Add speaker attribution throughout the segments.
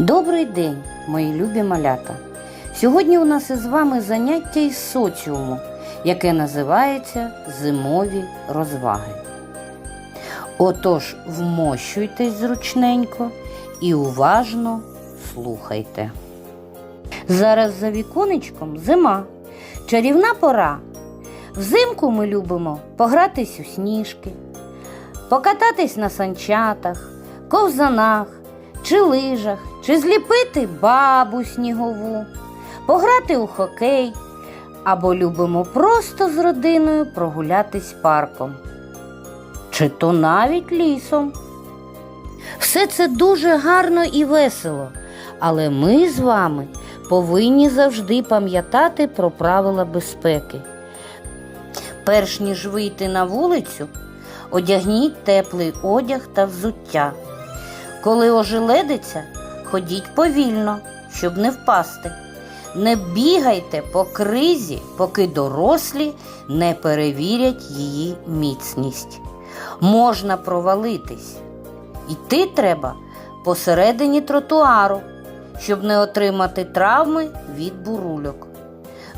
Speaker 1: Добрий день, мої любі малята! Сьогодні у нас із вами заняття із соціуму, яке називається Зимові розваги. Отож, вмощуйтесь зручненько і уважно слухайте. Зараз за віконечком зима, чарівна пора. Взимку ми любимо погратись у сніжки, покататись на санчатах, ковзанах чи лижах, чи зліпити бабу снігову, пограти у хокей або любимо просто з родиною прогулятись парком, чи то навіть лісом. Все це дуже гарно і весело, але ми з вами повинні завжди пам'ятати про правила безпеки. Перш ніж вийти на вулицю, одягніть теплий одяг та взуття. Коли ожеледиться, ходіть повільно, щоб не впасти. Не бігайте по кризі, поки дорослі не перевірять її міцність. Можна провалитись. Йти треба посередині тротуару, щоб не отримати травми від бурульок.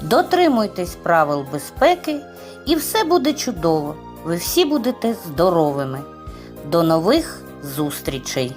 Speaker 1: Дотримуйтесь правил безпеки, і все буде чудово. Ви всі будете здоровими. До нових зустрічей!